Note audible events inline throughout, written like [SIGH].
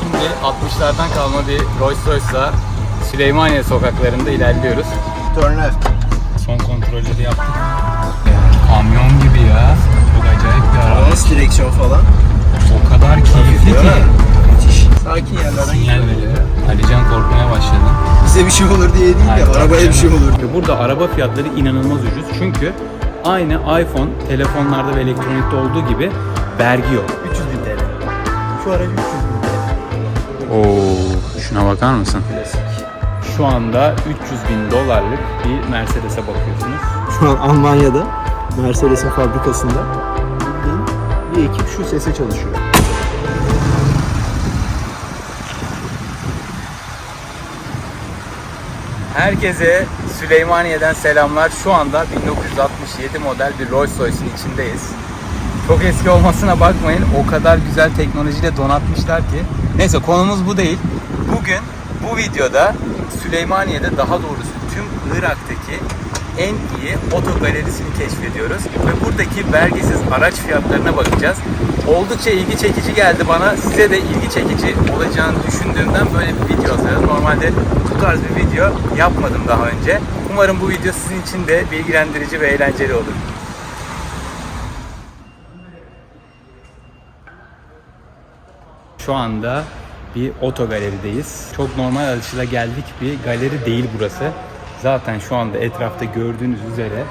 Şimdi 60'lardan kalma bir Rolls Royce'la Süleymaniye sokaklarında ilerliyoruz. Turn left. Son kontrolleri yaptık. Kamyon gibi ya. Çok acayip bir araba. Nasıl direksiyon falan? O kadar keyifli ki. Müthiş. Sakin yerlerden Sinyal veriyor. Alican korkmaya başladı. Bize bir şey olur diye değil Hayır, ya. Arabaya bir şey olur. Burada araba fiyatları inanılmaz ucuz. Çünkü aynı iPhone telefonlarda ve elektronikte olduğu gibi vergi yok. 300 bin TL. Şu aracı 300 bin TL. Oo, şuna bakar mısın? Klasik. Şu anda 300 bin dolarlık bir Mercedes'e bakıyorsunuz. Şu an Almanya'da Mercedes'in fabrikasında bir ekip şu sese çalışıyor. Herkese Süleymaniye'den selamlar. Şu anda 1967 model bir Rolls Royce'un içindeyiz. Çok eski olmasına bakmayın. O kadar güzel teknolojiyle donatmışlar ki. Neyse konumuz bu değil. Bugün bu videoda Süleymaniye'de daha doğrusu tüm Irak'taki en iyi oto galerisini keşfediyoruz. Ve buradaki vergisiz araç fiyatlarına bakacağız. Oldukça ilgi çekici geldi bana. Size de ilgi çekici olacağını düşündüğümden böyle bir video hazırladım. Normalde bu tarz bir video yapmadım daha önce. Umarım bu video sizin için de bilgilendirici ve eğlenceli olur. Şu anda bir oto galerideyiz. Çok normal alışıla geldik bir galeri değil burası. Zaten şu anda etrafta gördüğünüz üzere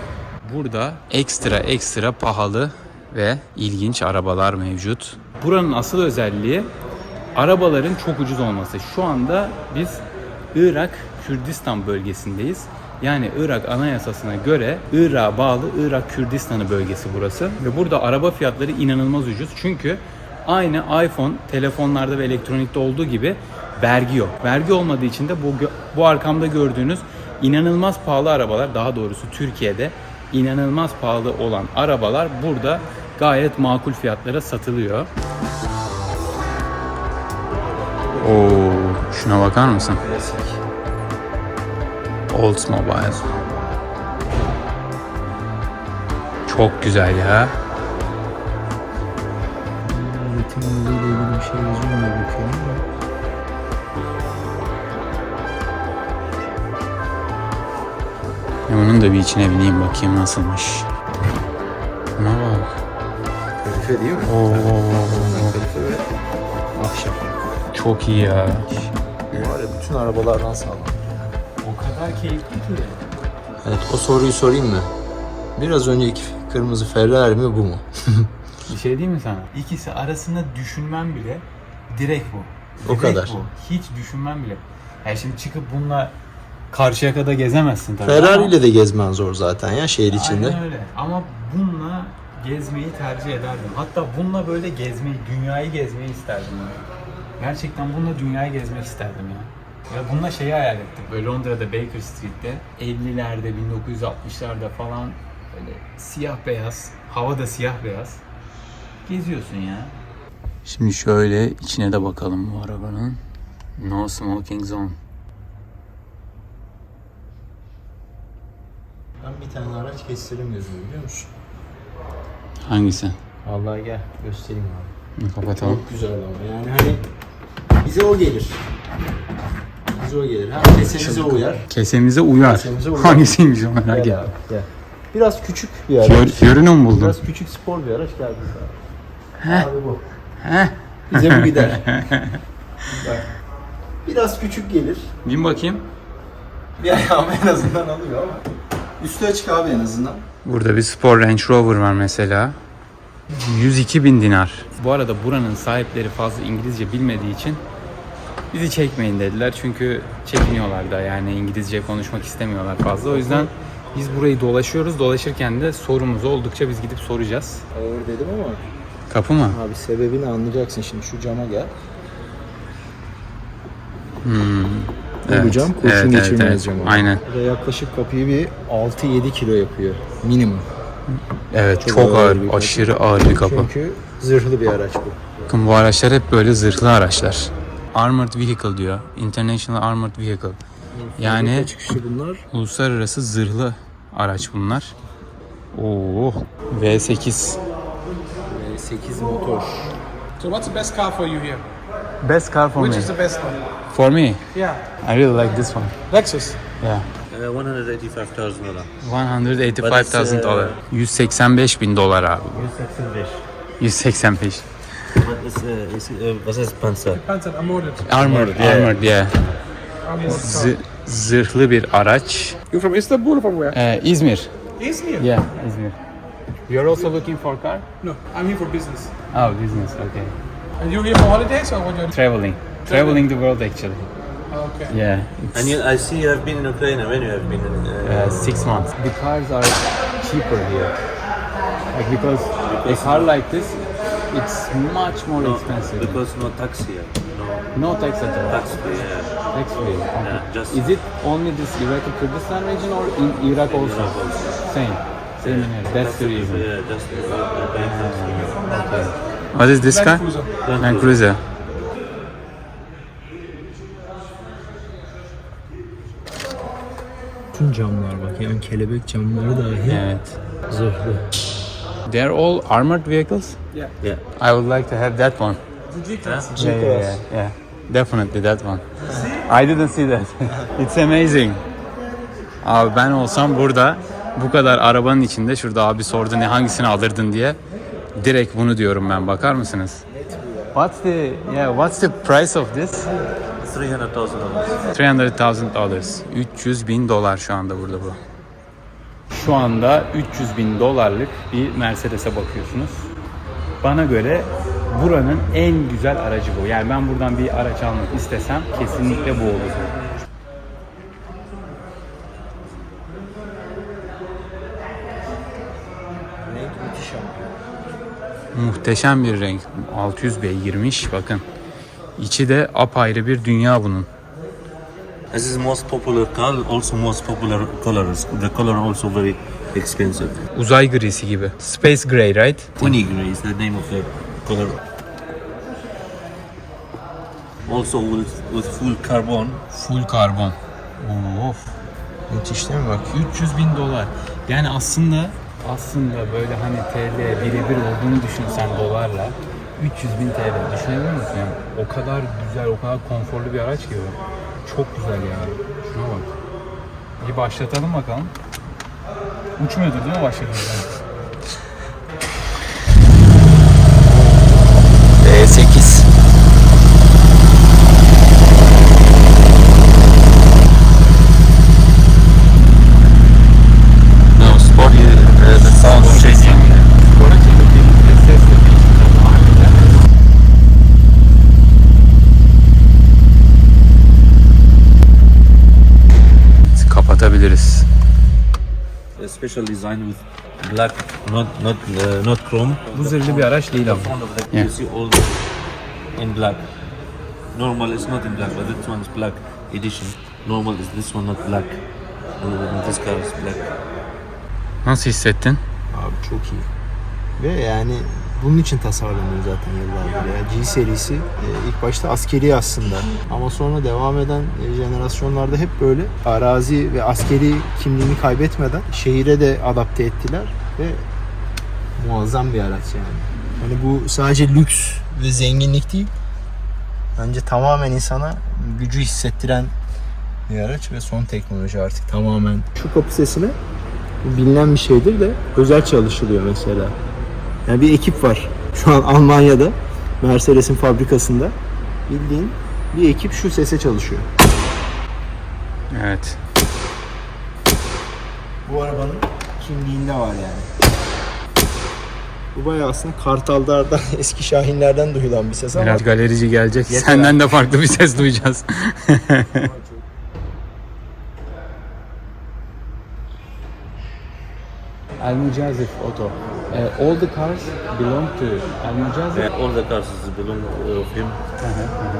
burada ekstra ekstra pahalı ve ilginç arabalar mevcut. Buranın asıl özelliği arabaların çok ucuz olması. Şu anda biz Irak Kürdistan bölgesindeyiz. Yani Irak Anayasası'na göre Irak'a bağlı Irak Kürdistanı bölgesi burası. Ve burada araba fiyatları inanılmaz ucuz. Çünkü aynı iPhone telefonlarda ve elektronikte olduğu gibi vergi yok. Vergi olmadığı için de bu, bu arkamda gördüğünüz inanılmaz pahalı arabalar daha doğrusu Türkiye'de inanılmaz pahalı olan arabalar burada gayet makul fiyatlara satılıyor. Oo, şuna bakar mısın? Oldsmobile. Çok güzel ya. Yılıyla ilgili bir şey yazıyor mu bakıyorum da. Ya Onun da bir içine bineyim bakayım nasılmış. Buna bak. Kalife değil mi? Oo, Kalife ve ahşap. çok iyi ya. Var ya bütün arabalardan sağlam. O kadar keyifli ki. Evet o soruyu sorayım mı? Biraz önceki kırmızı Ferrari mi bu mu? [LAUGHS] Bir şey diyeyim mi sana? İkisi arasında düşünmem bile direkt bu. O Direkt kadar. Bu. Hiç düşünmem bile. Yani şimdi çıkıp bununla karşıya kadar gezemezsin tabii. Ferrari ile de gezmen zor zaten ya şehir içinde. Aynen öyle. Ama bununla gezmeyi tercih ederdim. Hatta bununla böyle gezmeyi, dünyayı gezmeyi isterdim. Yani. Gerçekten bununla dünyayı gezmek isterdim ya. Ya bununla şeyi hayal ettim. Böyle Londra'da Baker Street'te 50'lerde, 1960'larda falan böyle siyah beyaz, hava da siyah beyaz. Geziyorsun ya. Şimdi şöyle içine de bakalım bu arabanın. No smoking zone. Ben bir tane araç kestiremiyorum biliyor musun? Hangisi? Vallahi gel göstereyim abi. Kapatalım. Çok güzel ama yani hani bize o gelir. Bize o gelir. Hem kesemize uyar. Kesemize uyar. Kesemize uyar. Hangisiymiş o merak Gel ettim. gel. Biraz küçük bir araç. Fior, Fiorino mu buldun? Biraz küçük spor bir araç geldi sana. Abi bu. Heh. Bize bu gider. [LAUGHS] Bak. Biraz küçük gelir. Bin bakayım. Bir ayağımı en azından alıyor ama. Üstü açık abi en azından. Burada bir spor Range Rover var mesela. 102 bin dinar. Bu arada buranın sahipleri fazla İngilizce bilmediği için bizi çekmeyin dediler. Çünkü çekiniyorlar da yani İngilizce konuşmak istemiyorlar fazla. O yüzden biz burayı dolaşıyoruz. Dolaşırken de sorumuz oldukça biz gidip soracağız. Ağır dedim ama. Kapı mı? Abi sebebini anlayacaksın şimdi şu cama gel. Bu cam kurşun geçirmez cam abi. Aynen. Ve yaklaşık kapıyı bir 6-7 kilo yapıyor minimum. Evet çok, Çok ağır ağır, bir kapı. aşırı ağır bir kapı. Çünkü zırhlı bir araç bu. Bakın bu araçlar hep böyle zırhlı araçlar. Armored Vehicle diyor. International Armored Vehicle. Yani çıkışı bunlar. uluslararası zırhlı araç bunlar. Oo, V8. 8 motor. So what's the best car for you here? Best car for Which me. is the best one? For me, Yeah, I really like this one. Lexus. Yeah. Uh, 185,000 dolar. 185,000 But dolar. it's, 185 bin dolar abi. 185. 185. But it's, uh, it's, uh, was ist Panzer? Panzer Armored. Armored, yeah. armored, yeah. Armored Z- car. zırhlı bir araç. You from Istanbul or from where? Ee, İzmir. Izmir. Yeah, İzmir. You're also looking for a car? No, I'm here for business. Oh, business, okay. And you here for holidays or what you're Traveling. Traveling the world actually. Okay. Yeah. And you, I see you have been in Ukraine. When you have been in uh, Uh, six months. The cars are cheaper here. Like because a car like this, it's much more no, expensive. because no tax here. No no tax at all. tax free. Yeah. Tax free. Okay. Yeah, just- Is it only this Iraqi Kurdistan region or in Iraq also? Iraq also. Same. Same in here. That's the reason. Yeah, just paying tax free. Okay. What is this Land car? Cruiser. Land Cruiser. Tüm camlar bak yani kelebek camları dahi Evet. zırhlı. They are all armored vehicles. Yeah. Yeah. I would like to have that one. The G-Class. Yeah, yeah, yeah, yeah. Definitely that one. I didn't see that. [LAUGHS] It's amazing. Abi ben olsam burada bu kadar arabanın içinde şurada abi sordu ne hangisini alırdın diye. Direkt bunu diyorum ben. Bakar mısınız? What's the yeah, what's the price of this? 300,000 dollars. 300,000 dollars. 300 bin dolar şu anda burada bu. Şu anda 300 bin dolarlık bir Mercedes'e bakıyorsunuz. Bana göre buranın en güzel aracı bu. Yani ben buradan bir araç almak istesem kesinlikle bu olur. Muhteşem bir renk. 600 beygirmiş bakın. İçi de apayrı bir dünya bunun. This is most popular car. Also most popular colors. The color also very expensive. Uzay grisi gibi. Space Gray, right? Winnie Grey is the name of the color. Also with, with full carbon. Full karbon. Of. Müthiş değil mi bak? 300 bin dolar. Yani aslında aslında böyle hani TL birebir olduğunu düşünsen dolarla 300 bin TL düşünebilir misin? Yani o kadar güzel, o kadar konforlu bir araç ki bu. Çok güzel ya. Şuna bak. Bir başlatalım bakalım. Uçmuyordur değil mi başladığımızda? V8. No, sport. Uh, the sound changing. Sonra çevirdiğimizde ses de değişiyor. Harika. Kapatabiliriz. A special design with black, not not uh, not chrome. Bu zırhlı bir araç değil ama. Front of the Yeah. you see all in black. Normal is not in black, but this one is black edition. Normal is this one not black. And this car is black. Nasıl hissettin? Abi çok iyi. Ve yani bunun için tasarlanıyor zaten yıllardır ya. G serisi e, ilk başta askeri aslında. Ama sonra devam eden e, jenerasyonlarda hep böyle arazi ve askeri kimliğini kaybetmeden şehire de adapte ettiler ve muazzam bir araç yani. Hani bu sadece lüks ve zenginlik değil. Bence tamamen insana gücü hissettiren bir araç ve son teknoloji artık tamamen. Şu kapı sesine bilinen bir şeydir de özel çalışılıyor mesela. Yani bir ekip var şu an Almanya'da Mercedes'in fabrikasında bildiğin bir ekip şu sese çalışıyor. Evet. Bu arabanın kimliğinde var yani. Bu bayağı aslında Kartal'lardan, [LAUGHS] eski Şahinlerden duyulan bir ses ama Biraz galerici gelecek. Yeter Senden de farklı bir ses duyacağız. Al Mujazif Auto. Uh, all the cars belong to Al Mujazif. Yeah, all the cars belong uh, of him,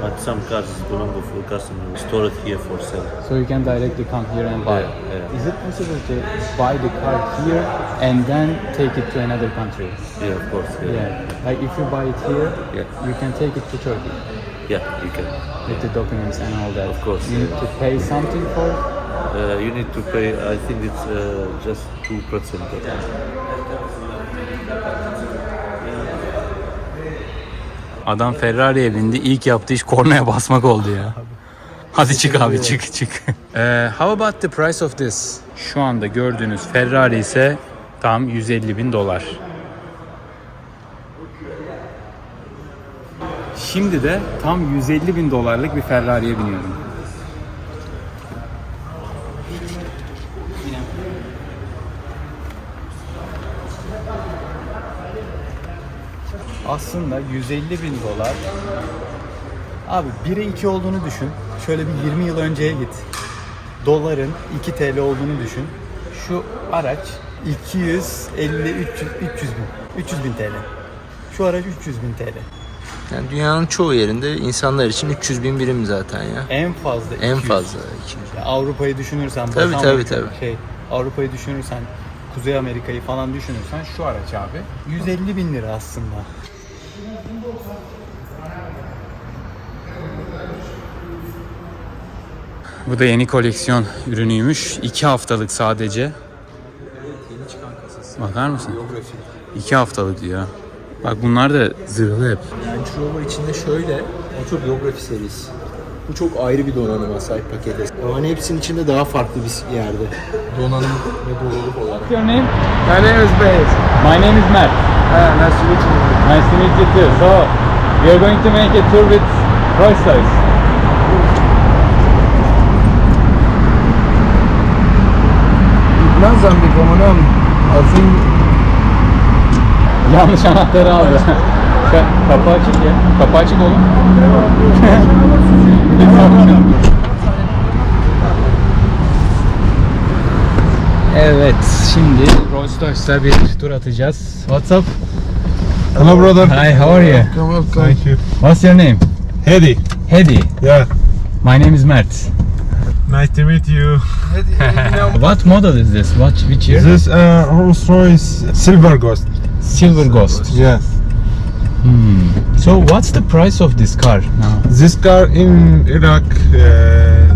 but some cars belong of a customer. Store it here for sale. So you can directly come here and buy. Yeah, yeah. Is it possible to buy the car here and then take it to another country? Yeah, of course. Yeah, Yeah. Like if you buy it here, Yeah. you can take it to Turkey yeah, you can. with the documents and all that. Of course, You need to pay something for Uh, you need to pay. I think it's uh, just two percent. Adam Ferrari'ye bindi. İlk yaptığı iş kornaya basmak oldu ya. Hadi çık abi çık çık. Ee, how about the price of this? Şu anda gördüğünüz Ferrari ise tam 150 bin dolar. Şimdi de tam 150 bin dolarlık bir Ferrari'ye biniyorum. Aslında 150 bin dolar Abi 1'e 2 olduğunu düşün. Şöyle bir 20 yıl önceye git. Doların 2 TL olduğunu düşün. Şu araç 250 300 300 bin. 300 bin TL. Şu araç 300 bin TL. Yani dünyanın çoğu yerinde insanlar için 300 bin birim zaten ya. En fazla En 200. fazla 200. Ya Avrupa'yı düşünürsen, Tabii, tabii, Amerika- tabii. Şey, Avrupa'yı düşünürsen, Kuzey Amerika'yı falan düşünürsen şu araç abi 150 bin lira aslında. Bu da yeni koleksiyon ürünüymüş. 2 haftalık sadece. Bakar mısın? 2 haftalık diyor. Bak bunlar da zırhlı hep. Range Rover içinde şöyle otobiyografi serisi. Bu çok ayrı bir donanıma sahip paketi. Ama hepsinin içinde daha farklı bir yerde. Donanım ve doluluk olarak. Your name? My name is Baez. My name is Matt. Ah, nice to meet you. Nice to meet you too. So, we are going to make a tour with Rolls Royce. Mozambique amanım. I think Yanlış anahtarı aldı. Ka- Kapı açık ya. Kapı açık oğlum. evet, şimdi Rolls Royce'da bir tur atacağız. What's up? Hello, brother. Hi, how are you? Come up, Thank you. What's your name? Hedy. Hedy. Yeah. My name is Mert. Nice to meet you. [LAUGHS] What model is this? What which year? This uh, Rolls Royce Silver Ghost. Silver Ghost. Yes. Hmm. So what's the price of this car now? This car in Iraq, uh,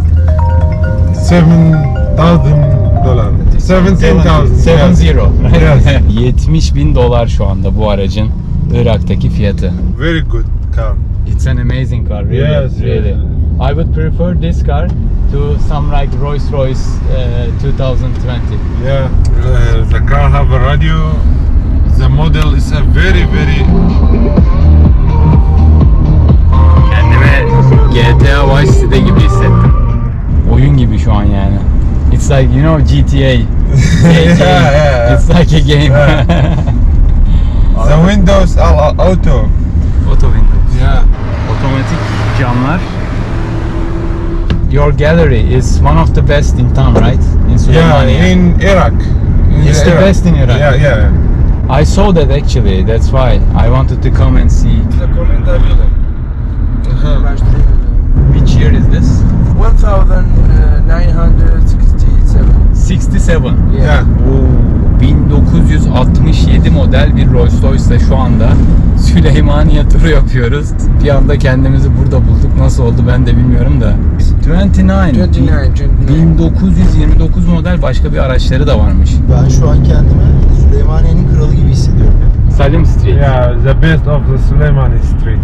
seven thousand dollars. Seventeen thousand. Seven zero. Yes. [LAUGHS] 70 bin dolar şu anda bu aracın Irak'taki fiyatı. Very good car. It's an amazing car, really, Yes, really. yes. I would prefer this car to some like Rolls Royce uh, 2020. Yeah. Uh, the car have a radio. The model is a very very. Kendime GTA Vice City gibi hissettim. Oyun gibi şu an yani. It's like you know GTA. [LAUGHS] yeah, yeah. It's like a game. [LAUGHS] The windows are auto. Auto windows. Yeah. Otomatik camlar. Your gallery is one of the best in town, right? In Yeah, Süleymaniye. in Iraq. In It's the best in Iraq. Yeah, yeah. I saw that actually. That's why I wanted to come and see. Which year is this? 1967. 67. Yeah. Oo, 1967 model bir Rolls Royce'la şu anda [LAUGHS] Süleymaniye turu yapıyoruz. Bir anda kendimizi burada bulduk. Nasıl oldu ben de bilmiyorum da. 29. 29, 29. 1929 model başka bir araçları da varmış. Ben şu an kendimi Süleymaniye'nin kralı gibi hissediyorum. Salim Street. Yeah, the best of the Suleimani Street.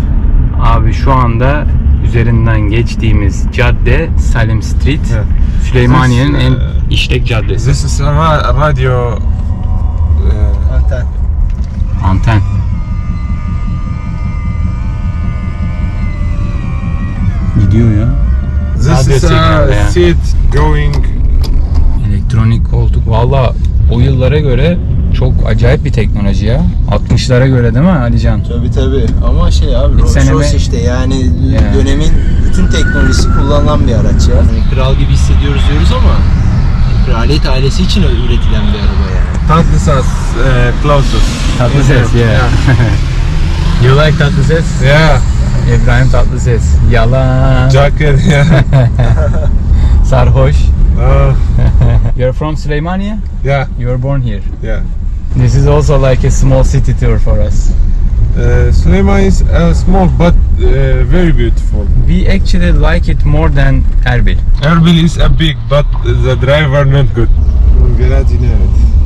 Abi şu anda üzerinden geçtiğimiz cadde Salim Street. Evet. Süleymaniye'nin en uh, işlek caddesi. This is a ra- radio. Uh, Anten. Anten. This is a seat going. Elektronik koltuk. Valla o yıllara göre çok acayip bir teknoloji ya. 60'lara göre değil mi Alican? Tabii tabii ama şey abi Rolls seneme- Royce işte yani Yani. dönemin bütün teknolojisi kullanılan bir araç ya. Hani kral gibi hissediyoruz diyoruz ama kraliyet ailesi için üretilen bir araba yani. Tatlisas uh, closest. Tatlı ses, yeah. [LAUGHS] You like tatlı ses? Yeah. İbrahim tatlı ses. Yalan. Jacket. Yeah. [LAUGHS] Sarhoş. uh, [LAUGHS] You're from Süleymaniye? yeah. You were born here. Yeah. This is also like a small city tour for us. Uh, Suleiman is uh, small but uh, very beautiful. We actually like it more than Erbil. Erbil is a big but the driver not good. Gracias. Ah.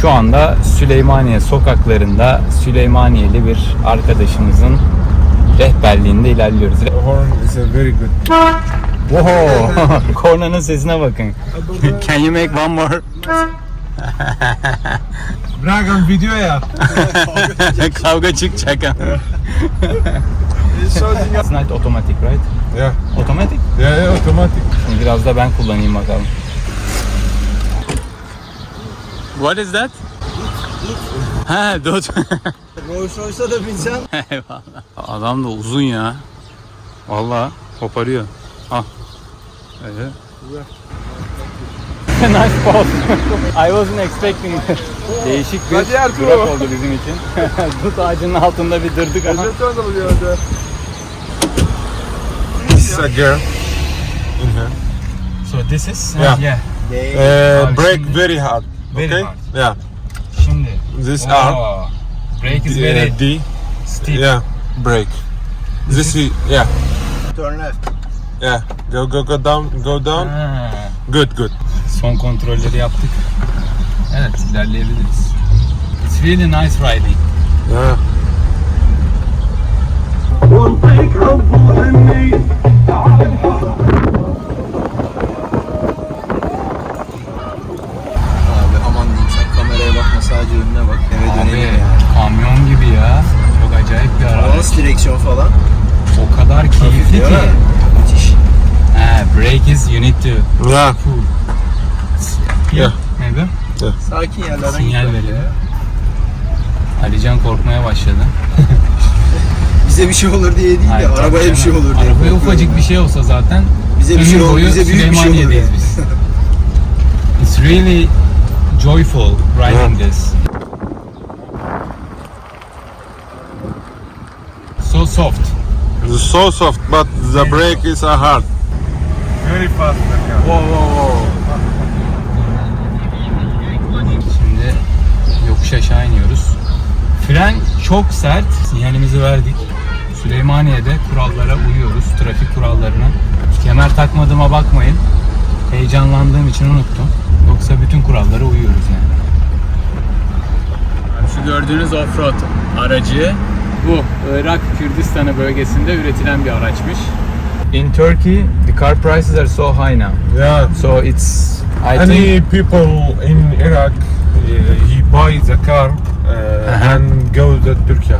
Şu anda Süleymaniye sokaklarında Süleymaniyeli bir arkadaşımızın rehberliğinde ilerliyoruz. Horn is a very good. Wow! [LAUGHS] Kornanın sesine bakın. [LAUGHS] Can you make one more? [LAUGHS] Dragan video ya. Kavga çıkacak ha. It's not automatic, right? Yeah. Automatic? Yeah, yeah, automatic. Şimdi biraz da ben kullanayım bakalım. What is that? Ha, dot. Rolls Royce'a da binsen. [LAUGHS] Eyvallah. Adam da uzun ya. Vallahi koparıyor. Al. Öyle. [LAUGHS] nice pause. I wasn't expecting it. Değişik bir durak oldu bizim için. [LAUGHS] Dut ağacının altında bir dırdık ama. This is a girl. So this is Yeah. yeah. Uh, şimdi- very hard. Very okay. hard. Yeah. Şimdi. This R. Oh, brake is very uh, D. steep. Yeah. Brake. This is yeah. Turn left. Yeah. Go go go down. Go down. Ha. Good good. Son kontrolleri yaptık. Evet ilerleyebiliriz. It's really nice riding. Yeah. Abi Yeah. Yeah. maybe Sakin yerlerden sinyal veriyor. ya. Alican korkmaya başladı. [LAUGHS] Bize bir şey olur diye değil de Hayır, arabaya tabii bir şey olur diye. Arabaya korkuyorum ufacık bir şey olsa zaten Bize bir ömür şey olur, boyu bize büyük bir şey olur. Süleymaniye'deyiz yani. biz. It's really joyful riding this. So soft. It's so soft, but the brake is a hard. Very fast. Şimdi yokuş aşağı iniyoruz. Fren çok sert. Sinyalimizi verdik. Süleymaniye'de kurallara uyuyoruz. Trafik kurallarına. Kemer takmadığıma bakmayın. Heyecanlandığım için unuttum. Yoksa bütün kurallara uyuyoruz yani. Şu gördüğünüz offroad aracı bu Irak Kürdistanı bölgesinde üretilen bir araçmış. In Turkey, car prices are so high now. Yeah. So it's I Any people in Iraq, uh, he buys a car uh, Uh-huh. and goes to Turkey.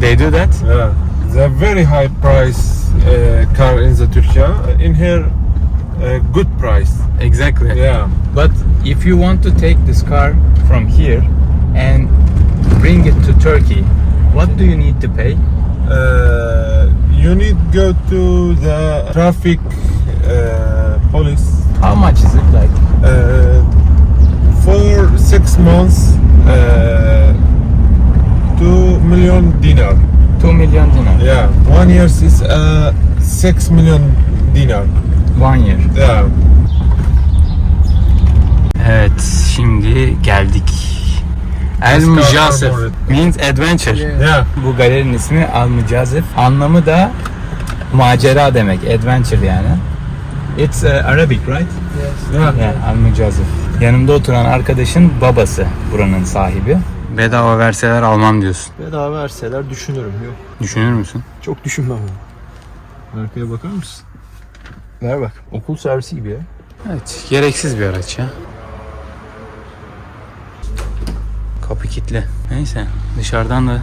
they do that. Yeah. The very high price uh, car in the Turkey. In here, uh, good price. Exactly. Yeah. But if you want to take this car from here and bring it to Turkey, what do you need to pay? Uh, you need go to the traffic uh, police How much is it like? uh, for six months. Uh, two million dinar. 2 million dinar. Yeah, one year is uh, six million dinar. One year. Yeah. Evet, şimdi geldik. El Armored. means adventure. Yeah. Bu galerinin ismi Al Mujazef. Anlamı da macera demek, adventure yani. It's uh, Arabic, right? Yeah. Yeah, Al Mujazef. Yanımda oturan arkadaşın babası buranın sahibi. Bedava verseler almam diyorsun. Bedava verseler düşünürüm. Yok. Düşünür müsün? Çok düşünmem. Arkaya bakar mısın? Ver bak. Okul servisi gibi ya. Evet, gereksiz bir araç ya. Kapı kilitli. Neyse, dışarıdan da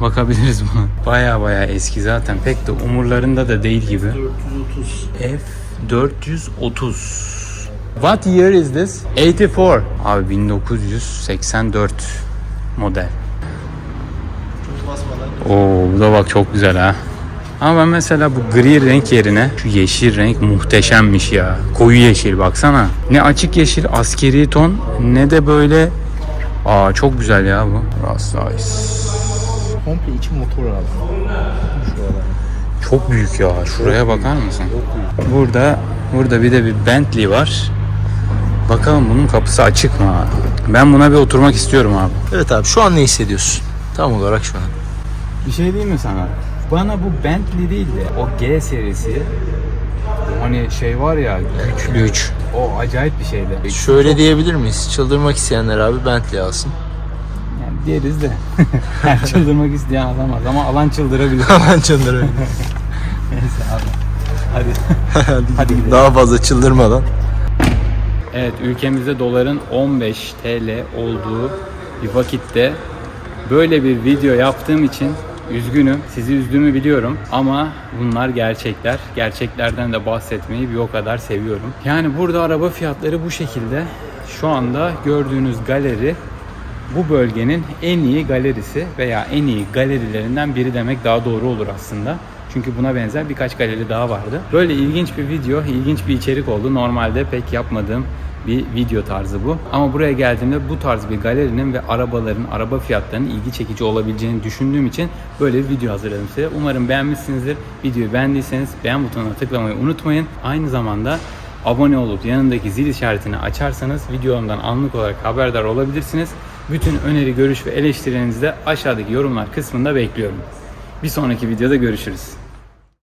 bakabiliriz buna. Baya baya eski zaten. Pek de umurlarında da değil gibi. 430. F430. What year is this? 84. Abi 1984 model. Oo bu da bak çok güzel ha. Ama ben mesela bu gri renk yerine şu yeşil renk muhteşemmiş ya. Koyu yeşil baksana. Ne açık yeşil askeri ton ne de böyle Aa çok güzel ya bu. Rolls-Royce. Komple içi motor abi. Çok büyük ya. Şuraya bakar mısın? Burada burada bir de bir Bentley var. Bakalım bunun kapısı açık mı? ha? Ben buna bir oturmak istiyorum abi. Evet abi şu an ne hissediyorsun? Tam olarak şu an. Bir şey diyeyim mi sana? Bana bu Bentley değil de o G serisi Hani şey var ya güçlü. Güç. O acayip bir şeydi. Şöyle diyebilir miyiz? Çıldırmak isteyenler abi Bentley alsın. Yani deriz de. [LAUGHS] Çıldırmak isteyen alamaz ama alan çıldırabilir. [LAUGHS] Aman çıldırıyor. [LAUGHS] Neyse abi. Hadi. Hadi gidelim. Daha fazla çıldırmadan. Evet ülkemizde doların 15 TL olduğu bir vakitte böyle bir video yaptığım için üzgünüm. Sizi üzdüğümü biliyorum ama bunlar gerçekler. Gerçeklerden de bahsetmeyi bir o kadar seviyorum. Yani burada araba fiyatları bu şekilde. Şu anda gördüğünüz galeri bu bölgenin en iyi galerisi veya en iyi galerilerinden biri demek daha doğru olur aslında. Çünkü buna benzer birkaç galeri daha vardı. Böyle ilginç bir video, ilginç bir içerik oldu. Normalde pek yapmadığım bir video tarzı bu. Ama buraya geldiğimde bu tarz bir galerinin ve arabaların, araba fiyatlarının ilgi çekici olabileceğini düşündüğüm için böyle bir video hazırladım size. Umarım beğenmişsinizdir. Videoyu beğendiyseniz beğen butonuna tıklamayı unutmayın. Aynı zamanda abone olup yanındaki zil işaretini açarsanız videolarımdan anlık olarak haberdar olabilirsiniz. Bütün öneri, görüş ve eleştirilerinizi de aşağıdaki yorumlar kısmında bekliyorum. Bir sonraki videoda görüşürüz.